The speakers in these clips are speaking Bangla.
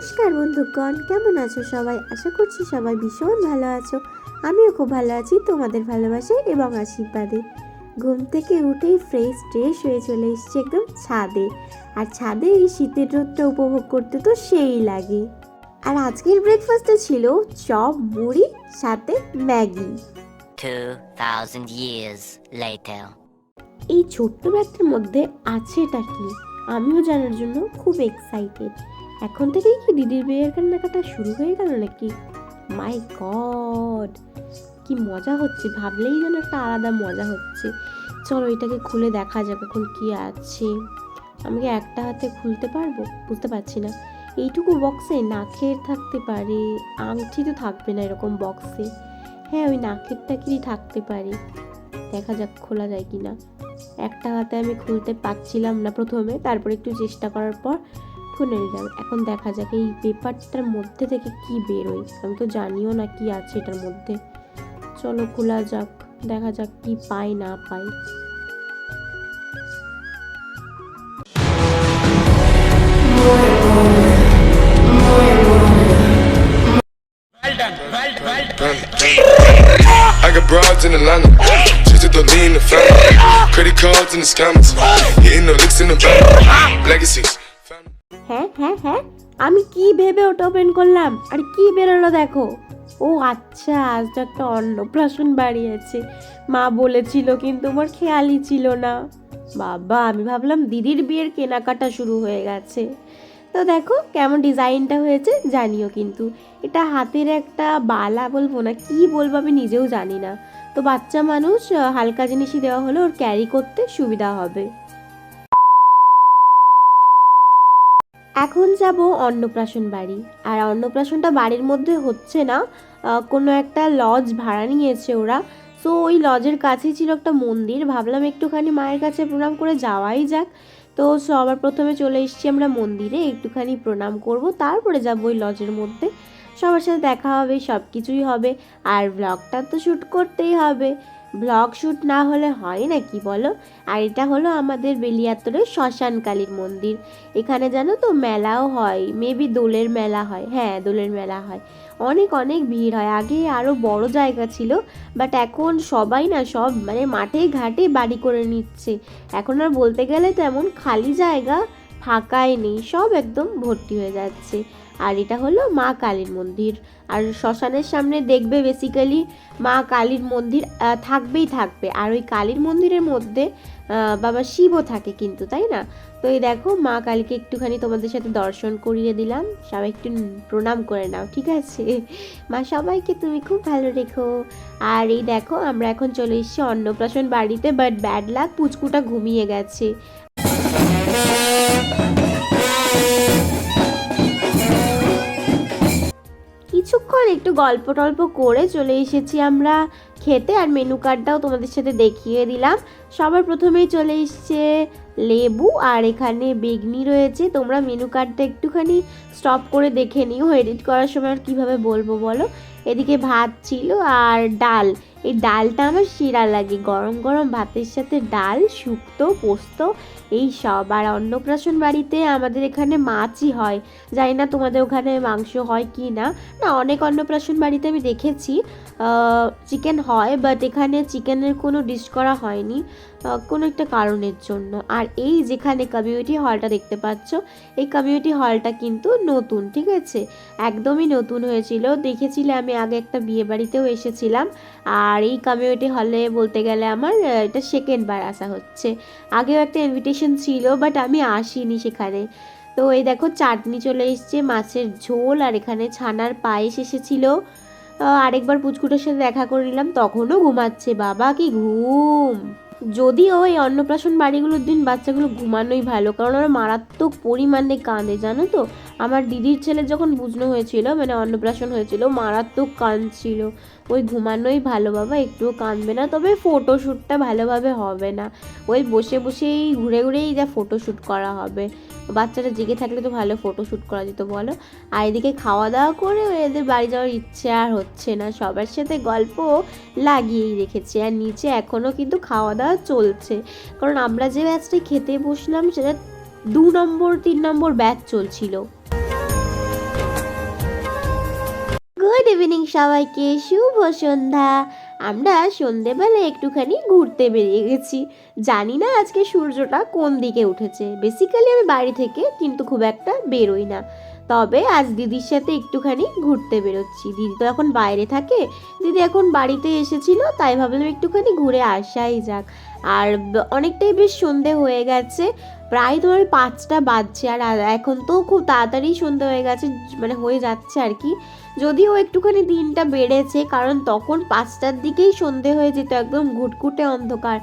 নমস্কার বন্ধুগণ কেমন আছো সবাই? আশা করছি সবাই ভীষণ ভালো আছো। আমিও খুব ভালো আছি তোমাদের ভালোবাসায় এবং আশীর্বাদে। ঘুম থেকে উঠেই ফ্রেশ ট্রেশ হয়ে চলে এসেছি একদম ছাদে। আর ছাদে এই শীতের রোদটা উপভোগ করতে তো সেই লাগে। আর আজকের ব্রেকফাস্টে ছিল চপ মুড়ি সাথে ম্যাগি। 2,000 years later. এই ছোট্ট ব্যাগটার মধ্যে আছে এটা কি? আমিও জানার জন্য খুব এক্সাইটেড এখন থেকেই কি দিদির বিয়ের কেনাকাটা শুরু হয়ে গেল নাকি? মাই গড কি মজা হচ্ছে, ভাবলেই যেন একটা আলাদা মজা হচ্ছে। চলো এটাকে খুলে দেখা যাক এখন কি আছে। আমি কি একটা হাতে খুলতে পারব? বুঝতে পারছি না। এইটুকু বক্সে নাকের থাকতে পারে। আংটি তো থাকবে না এরকম বক্সে হ্যাঁ ওই নাকের টাকেরই থাকতে পারে। দেখা যাক খোলা যায় কি না একটা হাতে আমি খুলতে পারছিলাম না প্রথমে। তারপর একটু চেষ্টা করার পর এখন রেজাল্ট এখন দেখা যাক এই পেপারটার মধ্যে থেকে কি বেরোয় আমি তো জানিও না কি আছে এটার মধ্যে। চলো খোলা যাক দেখা যাক কি পাই না পাই। Credit cards and the scammers, hitting no licks in the bank. Legacies, হ্যাঁ হ্যাঁ হ্যাঁ। আমি কি ভেবে ওটা ওপেন করলাম? আর কি বেরোলো দেখো? ও আচ্ছা আজ একটা অন্নপ্রাশন বাড়ি আছে মা বলেছিল কিন্তু আমার খেয়ালই ছিল না। বাবা, আমি ভাবলাম দিদির বিয়ের কেনাকাটা শুরু হয়ে গেছে। তো দেখো কেমন ডিজাইনটা হয়েছে, জানিও কিন্তু। এটা হাতের একটা বালা বলব না, কি বলব আমি নিজেও জানি না। তো বাচ্চা মানুষ হালকা জিনিসই দেওয়া হলে, ওর ক্যারি করতে সুবিধা হবে। এখন যাব অন্নপ্রাশন বাড়ি। আর অন্নপ্রাশনটা বাড়ির মধ্যে হচ্ছে না কোনো একটা লজ ভাড়া নিয়েছে ওরা। সো ওই লজের কাছেই ছিল একটা মন্দির। ভাবলাম একটুখানি মায়ের কাছে প্রণাম করে যাওয়াই যাক। তো সবার প্রথমে চলে এসেছি আমরা মন্দিরে, একটুখানি প্রণাম করব, তারপরে যাব ওই লজের মধ্যে। সবার সাথে দেখা হবে সব কিছুই হবে। আর ব্লগটা তো শ্যুট করতেই হবে। ব্লগ শ্যুট না হলে হয় না কি বলো? আর এটা হলো আমাদের বেলিয়াতরের শ্মশান কালীর মন্দির। এখানে জানো তো মেলাও হয় মেবি দোলের মেলা হয়। হ্যাঁ দোলের মেলা হয়। অনেক অনেক ভিড় হয়। আগে আরও বড় জায়গা ছিল বাট এখন সবাই না সব মানে মাঠে ঘাটে বাড়ি করে নিচ্ছে। এখন আর বলতে গেলে তেমন খালি জায়গা ফাঁকাই নেই, সব একদম ভর্তি হয়ে যাচ্ছে। আর এটা হলো মা কালীর মন্দির। আর শ্মশানের সামনে দেখবে বেসিক্যালি মা কালীর মন্দির থাকবেই থাকবে। আর ওই কালীর মন্দিরের মধ্যে বাবা শিবও থাকে কিন্তু, তাই না? তো এই দেখো, মা কালীকে একটুখানি তোমাদের সাথে দর্শন করিয়ে দিলাম। সবাই একটু প্রণাম করে নাও, ঠিক আছে? মা, সবাইকে তুমি খুব ভালো রেখো। আর এই দেখো, আমরা এখন চলে এসেছি অন্নপ্রাশন বাড়িতে বাট ব্যাড লাক পুচকুটা ঘুমিয়ে গেছে। কিছুক্ষণ একটু গল্প টল্প করে চলে এসেছি আমরা খেতে আর মেনু কার্ডটাও তোমাদের সাথে দেখিয়ে দিলাম। সবার প্রথমেই চলে এসছে লেবু আর এখানে বেগনি রয়েছে। তোমরা মেনু কার্ডটা একটুখানি স্টপ করে দেখে নিও এডিট করার সময় আর কীভাবে বলব বলো? এদিকে ভাত ছিল আর ডাল। এই ডালটা আমার শিরা লাগে। গরম গরম ভাতের সাথে ডাল, শুক্তো, পোস্ত, এই সব। আর অন্নপ্রাশন বাড়িতে আমাদের এখানে মাছই হয়। জানি না তোমাদের ওখানে মাংস হয় কি না। না, অনেক অন্নপ্রাশন বাড়িতে আমি দেখেছি চিকেন হয় বাট এখানে চিকেনের কোনো ডিশ করা হয়নি কোনো একটা কারণের জন্য। আর এই যেখানে কমিউনিটি হলটা দেখতে পাচ্ছ, এই কমিউনিটি হলটা কিন্তু নতুন, ঠিক আছে? একদমই নতুন হয়েছিল। দেখেছিলে আমি আগে একটা বিয়ে বাড়িতেও এসেছিলাম। আর এই কমিউনিটি হলে বলতে গেলে আমার এটা সেকেন্ড বার আসা হচ্ছে। আগেও একটা ইনভিটেশন ছিল বাট আমি আসিনি সেখানে। তো এই দেখো, চাটনি চলে এসছে, মাছের ঝোল, আর এখানে ছানার পায়েস এসেছিল। আরেকবার পুচকুটার সাথে দেখা করে নিলাম, তখনও ঘুমাচ্ছে। বাবা, কি ঘুম! যদিও এই অন্নপ্রাশন বাড়িগুলোর দিন বাচ্চাগুলো ঘুমানোই ভালো, কারণ ওরা মারাত্মক পরিমাণে কাঁদে, জানো তো? আমার দিদির ছেলে যখন বুঝনো হয়েছিল মানে অন্নপ্রাশন হয়েছিল, মারাত্মক কাঁদছিল। ওই ঘুমানোই ভালো, বাবা, একটুও কাঁদবে না, তবে ফটোশ্যুটটা ভালোভাবে হবে না। ওই বসে বসেই, ঘুরে ঘুরেই যা ফটোশ্যুট করা হবে। বাচ্চাটা জেগে থাকলে তো ভালো ফটো শ্যুট করা যেত, বলো? আর এদিকে খাওয়া দাওয়া করে এদের বাড়ি যাওয়ার ইচ্ছে আর হচ্ছে না। সবার সাথে গল্প লাগিয়েই রেখেছে আর নিচে এখনও কিন্তু খাওয়া দাওয়া চলছে। কারণ আমরা যে ব্যাচটায় খেতে বসলাম, সেটা দু নম্বর, তিন নম্বর ব্যাচ চলছিল। ইভিনিং সবাইকে শুভ সন্ধ্যা। আমরা সন্ধেবেলা একটুখানি ঘুরতে বেরিয়ে গেছি। জানি না আজকে সূর্যটা কোন দিকে উঠেছে। বেসিক্যালি আমি বাড়ি থেকে কিন্তু খুব একটা বেরোই না। তবে আজ দিদির সাথে একটুখানি ঘুরতে বেরোচ্ছি। দিদি তো এখন বাইরে থাকে। দিদি এখন বাড়িতে এসেছিল, তাই ভাবলাম একটুখানি ঘুরে আসাই যাক। আর অনেকটাই বেশ সন্ধে হয়ে গেছে। প্রায় ধর পাঁচটা বাজছে আর এখন তো খুব তাড়াতাড়ি সন্ধে হয়ে গেছে মানে হয়ে যাচ্ছে আর কি। যদিও একটুখানি দিনটা বেড়েছে, কারণ তখন পাঁচটার দিকেই সন্ধে হয়ে যেত, একদম ঘুটঘুটে অন্ধকার।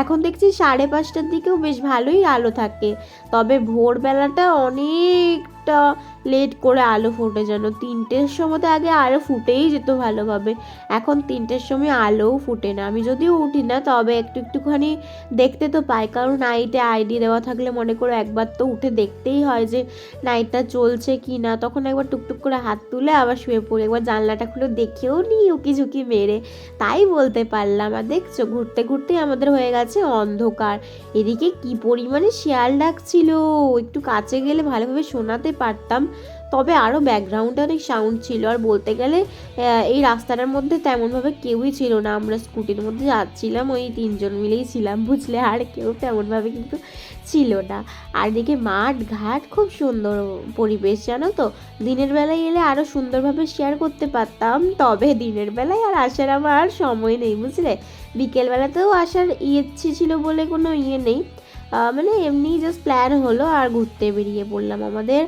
এখন দেখছি সাড়ে পাঁচটার দিকেও বেশ ভালোই আলো থাকে। তবে ভোরবেলাটা অনেকটা লেট করে আলো ফোটে যেন। তিনটের সময় তো আগে আলো ফুটেই যেত ভালোভাবে। এখন তিনটের সময় আলোও ফুটে না। আমি যদিও উঠি না, তবে একটু একটুখানি দেখতে তো পাই। কারণ নাইটে আইডি দেওয়া থাকলে মনে করো একবার তো উঠে দেখতেই হয় যে নাইটটা চলছে কি না তখন একবার টুকটুক করে হাত তুলে আবার শুয়ে পড়ি। একবার জানলাটা খুলে দেখেও নিই উকি ঝুঁকি মেরে। তাই বলতে পারলাম। আর দেখছ, ঘুরতে ঘুরতেই আমাদের হয়ে গেছে অন্ধকার। এদিকে কি পরিমাণে শিয়াল ডাকছিল? একটু কাছে গেলে ভালোভাবে শোনাতে পারতাম। তবে আরও ব্যাকগ্রাউন্ডে অনেক সাউন্ড ছিল। আর বলতে গেলে এই রাস্তাটার মধ্যে তেমনভাবে কেউই ছিল না। আমরা স্কুটির মধ্যে যাচ্ছিলাম, ওই তিনজন মিলেই ছিলাম বুঝলে। আর কেউ তেমনভাবে কিন্তু ছিল না। আর এদিকে মাঠ ঘাট খুব সুন্দর পরিবেশ, জানো তো? দিনের বেলায় এলে আরও সুন্দরভাবে শেয়ার করতে পারতাম। তবে দিনের বেলায় আর আসার আমার সময় নেই, বুঝলে? বিকেলবেলাতেও আসার ইচ্ছে ছিল বলে কোনো ইয়ে নেই। মানে এমনি জাস্ট প্ল্যান হলো আর ঘুরতে বেরিয়ে পড়লাম। আমাদের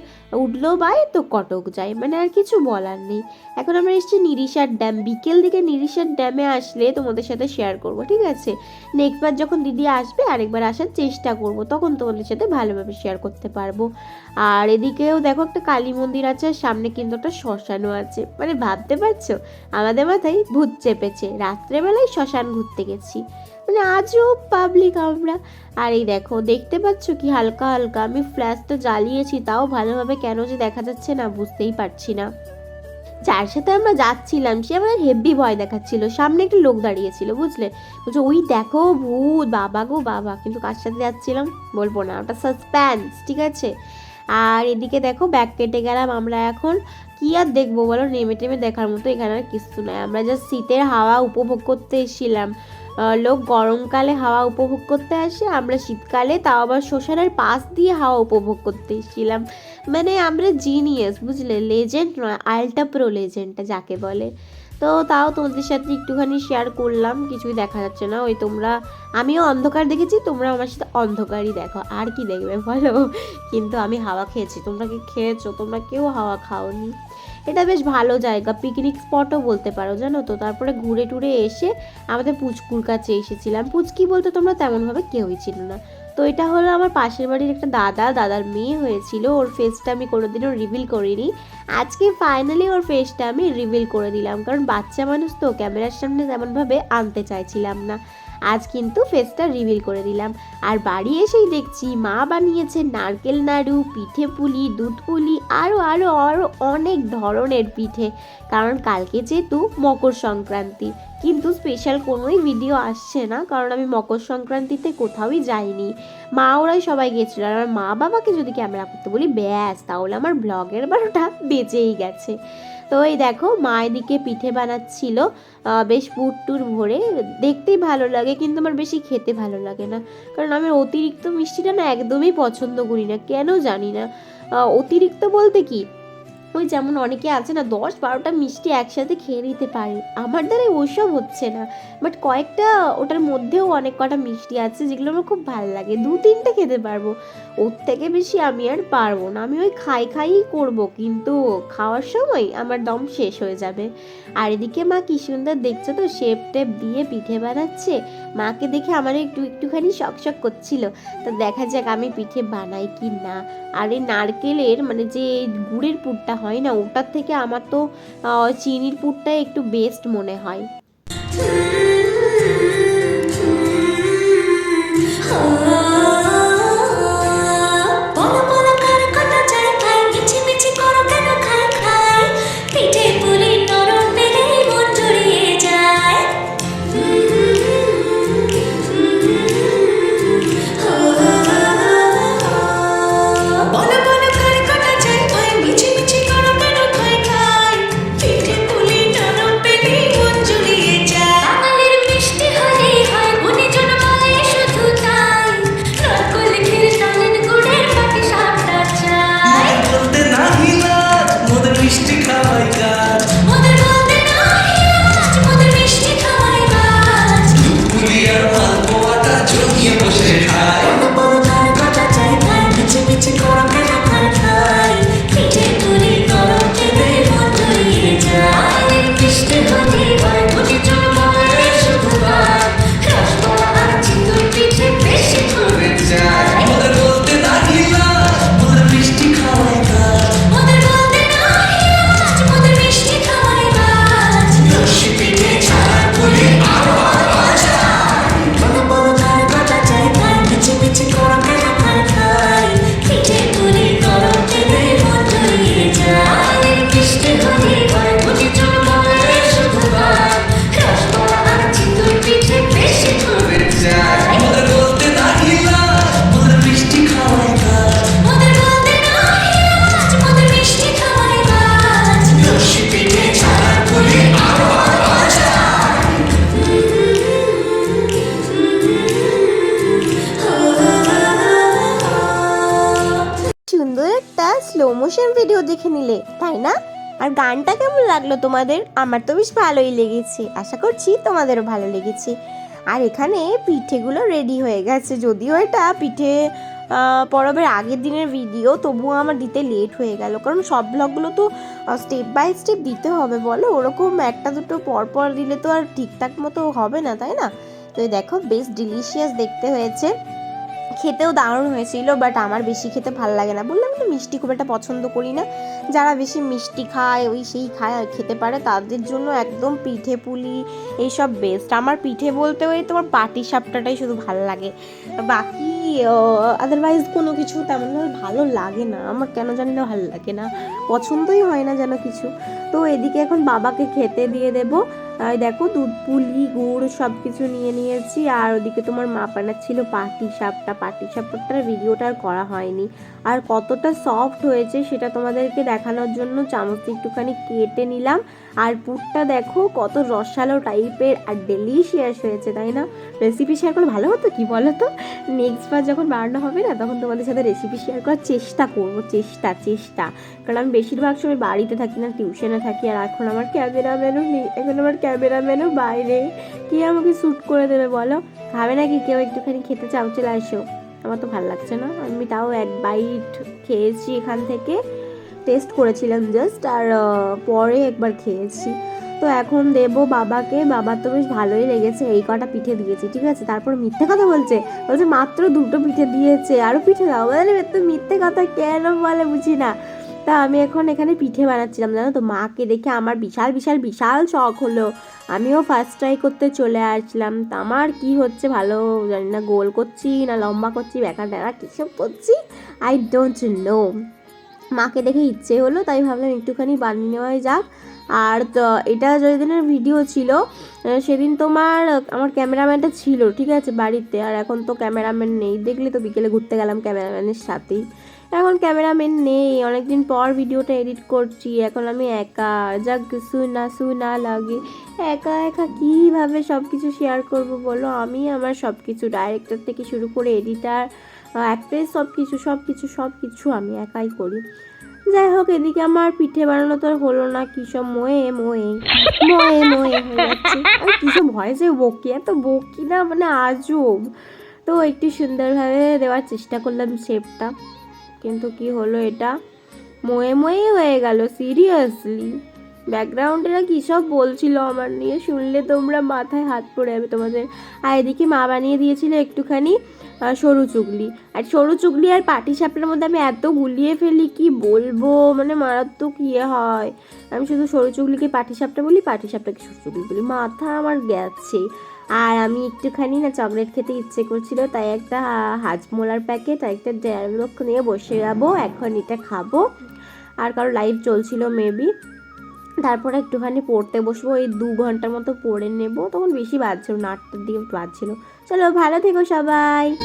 উঠল বাই তো কটক যাই মানে আর কিছু বলার নেই। এখন আমরা এসেছি নিরিশার ড্যাম বিকেল দিকে নিরিশার ড্যামে আসলে তোমাদের সাথে শেয়ার করব, ঠিক আছে? নেক্সট বার যখন দিদি আসবে, আরেকবার আসার চেষ্টা করব, তখন তোমাদের সাথে ভালোভাবে শেয়ার করতে পারব। আর এদিকেও দেখো একটা কালী মন্দির আছে, আর সামনে কিন্তু একটা শ্মশানও আছে। মানে ভাবতে পারছ? আমাদের মাথায় ভূত চেপেছে। রাত্রেবেলায় শ্মশান ঘুরতে গেছি। মানে আজও পাবলিক আমরা। আর এই দেখো, দেখতে পাচ্ছ কি হালকা হালকা? আমি ফ্ল্যাশ তো জ্বালিয়েছি, তাও ভালোভাবে কেন যে দেখা যাচ্ছে না, বুঝতেই পারছি না। যার সাথে আমরা যাচ্ছিলাম, সে আমাদের হেভি ভয় দেখাচ্ছিল। সামনে একটা লোক দাঁড়িয়েছিল, বুঝলে? বলছে, ওই দেখো ভূত, বাবা গো, বাবা। কিন্তু কার সাথে যাচ্ছিলাম? বলব না, ওটা সাসপেন্স ঠিক আছে? আর এদিকে দেখো ব্যাগ কেটে গেলাম আমরা এখন। কি আর দেখব বলো, নেমে টেমে দেখার মতো এখানে আর কিছু নয় আমরা জাস্ট শীতের হাওয়া উপভোগ করতে এসেছিলাম। লোক গরমকালে হাওয়া উপভোগ করতে আসে। আমরা শীতকালে তাও আবার শ্মশানের পাশ দিয়ে হাওয়া উপভোগ করতে এসেছিলাম। মানে আমরা জিনিয়াস বুঝলে? লেজেন্ড নয় আলটা প্রো লেজেন্ডটা যাকে বলে। তো তাও তোমাদের সাথে একটুখানি শেয়ার করলাম, কিছুই দেখা যাচ্ছে না। ওই তোমরা, আমিও অন্ধকার দেখেছি, তোমরা আমার সাথে অন্ধকারই দেখো। আর কি দেখবে বলো? কিন্তু আমি হাওয়া খেয়েছি। তোমরা কি খেয়েছো? তোমরা কেউ হাওয়া খাওনি। এটা বেশ ভালো জায়গা। পিকনিক স্পটও বলতে পারো, জানো তো? তারপরে ঘুরে টুরে এসে আমাদের পুচকুর কাছে এসেছিলাম। পুচকি বলতে তোমরা তেমনভাবে কেউই ছিল না। তো এটা হলো আমার পাশের বাড়ির একটা দাদা। দাদার মেয়ে হয়েছিল। ওর ফেসটা আমি কোনোদিনও রিভিল করিনি। আজকে ফাইনালি ওর ফেসটা আমি রিভিল করে দিলাম। কারণ বাচ্চা মানুষ তো, ক্যামেরার সামনে তেমনভাবে আনতে চাইছিলাম না। আজ কিন্তু ফেসটা রিভিল করে দিলাম। আর বাড়ি এসেই দেখছি মা বানিয়েছে নারকেল নাড়ু, পিঠে পুলি, দুধ পুলি আরও আরও আরও অনেক ধরনের পিঠে। কারণ কালকে যেহেতু মকর সংক্রান্তি, কিন্তু স্পেশাল কোনোই ভিডিও আসছে না, কারণ আমি মকর সংক্রান্তিতে কোথাওই যাইনি। মা ওরাই সবাই গেছিল, আর আমার মা বাবাকে যদি ক্যামেরা করতে বলি, ব্যাস, তাহলে আমার ব্লগের বারোটা বেঁচেই গেছে। তো এই দেখো, মা এদিকে পিঠে বানাচ্ছিল বেশ পুর টুর ভরে। দেখতেই ভালো লাগে, কিন্তু আমার বেশি খেতে ভালো লাগে না। কারণ আমি অতিরিক্ত মিষ্টিটা না একদমই পছন্দ করি না, কেন জানি না। অতিরিক্ত বলতে কি, ওই যেমন অনেকে আছে না, দশ বারোটা মিষ্টি একসাথে খেয়ে নিতে পারে। আমার দ্বারা ওইসব হচ্ছে না। বাট কয়েকটা, ওটার মধ্যেও অনেক কটা মিষ্টি আছে, যেগুলো আমার খুব ভালো লাগে। দু তিনটে খেতে পারব। ওর থেকে বেশি আমি আর পারব না। আমি ওই খাই খাইই করব, কিন্তু খাওয়ার সময় আমার দম শেষ হয়ে যাবে। আর এদিকে মা কি সুন্দর দেখছ তো? শেপ টেপ দিয়ে পিঠে বানাচ্ছে। মাকে দেখে আমার একটু, একটুখানি শক শক করছিল। তো দেখা যাক আমি পিঠে বানাই কি না। আর এই নারকেলের মানে যে গুড়ের পুরটা হয় না, ওটার থেকে আমার তো চিনির পুরটাই একটু বেস্ট মনে হয়। সেম ভিডিও দেখে নিলে, তাই না? আর গানটা কেমন লাগল তোমাদের? আমার তো বেশ ভালোই লেগেছে। আশা করছি তোমাদেরও ভালো লেগেছে। আর এখানে পিঠেগুলো রেডি হয়ে গেছে। যদিও এটা পিঠে পরবের আগের দিনের ভিডিও তবুও আমার দিতে লেট হয়ে গেল। কারণ সব ব্লগগুলো তো স্টেপ বাই স্টেপ দিতে হবে বলো। ওরকম একটা দুটো পর পর দিলে তো আর ঠিকঠাক মতো হবে না, তাই না? তো দেখো, বেশ ডিলিশিয়াস দেখতে হয়েছে। খেতেও দারুণ হয়েছিল বাট আমার বেশি খেতে ভালো লাগে না। বললাম না মিষ্টি খুব একটা পছন্দ করি না। যারা বেশি মিষ্টি খায়, ওই সেই খায় খেতে পারে, তাদের জন্য একদম পিঠে পুলি এইসব বেস্ট আমার পিঠে বলতে ওই তোমার পাটি সাপটাটাই শুধু ভালো লাগে। বাকি আদারওয়াইজ কোনো কিছু তেমন ভালো লাগে না। আমার কেন জানি না ভালো লাগে না। পছন্দই হয় না যেন কিছু। তো এদিকে এখন বাবাকে খেতে দিয়ে দেবো। আর দেখো দুধ, পুলি, গুড় সব কিছু নিয়ে নিয়েছি। আর ওদিকে তোমার মা ছিল পাটি সাপটা। পাটি সাপটার ভিডিওটা আর করা হয়নি। আর কতটা সফট হয়েছে সেটা তোমাদেরকে দেখানোর জন্য চামচ একটুখানি কেটে নিলাম। আর পুরটা দেখো কত রসালো টাইপের আর ডেলিশিয়াস হয়েছে, তাই না? রেসিপি শেয়ার করলে ভালো হতো কি বলো তো নেক্সট বার যখন বানানো হবে না, তখন তোমাদের সাথে রেসিপি শেয়ার করার চেষ্টা করব, চেষ্টা চেষ্টা। কারণ আমি বেশিরভাগ সময় বাড়িতে থাকি না টিউশনে থাকি, আর এখন আমার ক্যামেরাম্যানও নেই এখন আমার ক্যামেরাম্যানও বাইরে। কি আমাকে শ্যুট করে দেবে বলো? খাবে নাকি কেউ একটুখানি খেতে চাও, চলে আসো। আমার তো ভালো লাগছে না। আমি তাও এক বাইট খেয়েছি এখান থেকে। টেস্ট করেছিলাম জাস্ট আর পরে একবার খেয়েছি। তো এখন দেবো বাবাকে। বাবার তো বেশ ভালোই লেগেছে। এই কটা পিঠে দিয়েছি, ঠিক আছে? তারপর মিথ্যে কথা বলছে। বলছে, মাত্র দুটো পিঠে দিয়েছে। আরও পিঠে দাও। বলে তো মিথ্যে কথা কেন বলে? বুঝি না। তা আমি এখন এখানে পিঠে বানাচ্ছিলাম, জানো তো? মাকে দেখে আমার বিশাল বিশাল বিশাল শখ হলো। আমিও ফার্স্ট ট্রাই করতে চলে আসলাম। তা আমার কি হচ্ছে ভালো জানি না, গোল করছি না লম্বা করছি, বেকা টেকা কিসব করছি? আই ডোন্ট নো মাকে দেখে ইচ্ছে হলো, তাই ভাবলাম একটুখানি বানিয়ে নেওয়াই যাক। আর তো, এটা যেদিনের ভিডিও ছিল সেদিন তোমার আমার ক্যামেরাম্যানটা ছিল, ঠিক আছে, বাড়িতে। আর এখন তো ক্যামেরাম্যান নেই। দেখলে তো বিকেলে ঘুরতে গেলাম ক্যামেরাম্যানের সাথেই। এখন ক্যামেরাম্যান নেই, অনেকদিন পর ভিডিওটা এডিট করছি, এখন আমি একা। যা শুনা শুনা লাগে। একা একা কীভাবে সব কিছু শেয়ার করব বলো? আমি আমার সব কিছু ডাইরেক্টর থেকে শুরু করে এডিটার অ্যাক্ট্রেস সব কিছু সব কিছু সব কিছু আমি একাই করি। যাই হোক, এদিকে আমার পিঠে বানানো তো হলো না, কি সব মোয়ে মোয়ে মোয়ে মোয়ে হয়ে যাচ্ছে। আর কি সব ভয়েসে বকি, এত বকি না মানে আজব। তো একটু সুন্দরভাবে দেওয়ার চেষ্টা করলাম শেপটা কিন্তু কি হলো এটা? মোয়ে মোয়ে হয়ে গেল সিরিয়াসলি ব্যাকগ্রাউন্ডেরা কী সব বলছিল আমার নিয়ে? শুনলে তোমরা মাথায় হাত পড়ে যাবে তোমাদের। আর এদিকে মা বানিয়ে দিয়েছিল একটুখানি সরু চুগলি। আর সরু চুগলি আর পাটি সাপটার মধ্যে আমি এত গুলিয়ে ফেলি, কি বলব? মানে মারাত্মক ইয়ে হয়। আমি শুধু সরু চুগলিকে পাটি সাপটা বলি পাটি সাপটাকে সরু চুগলি বলি। মাথা আমার গেছে। আর আমি একটুখানি না চকলেট খেতে ইচ্ছে করছিল, তাই একটা হাজমোলার প্যাকেট আর একটা ডেয়ার মিল্ক নিয়ে বসে যাব, এখন এটা খাব। আর কারও লাইভ চলছিল মেবি তারপরে একটুখানি পড়তে বসবো, এই দু ঘণ্টার মতো পড়ে নেব, তখন বেশি বাজছিল না, আটটার দিকে বাজছিল। চলো, ভালো থেকো সবাই।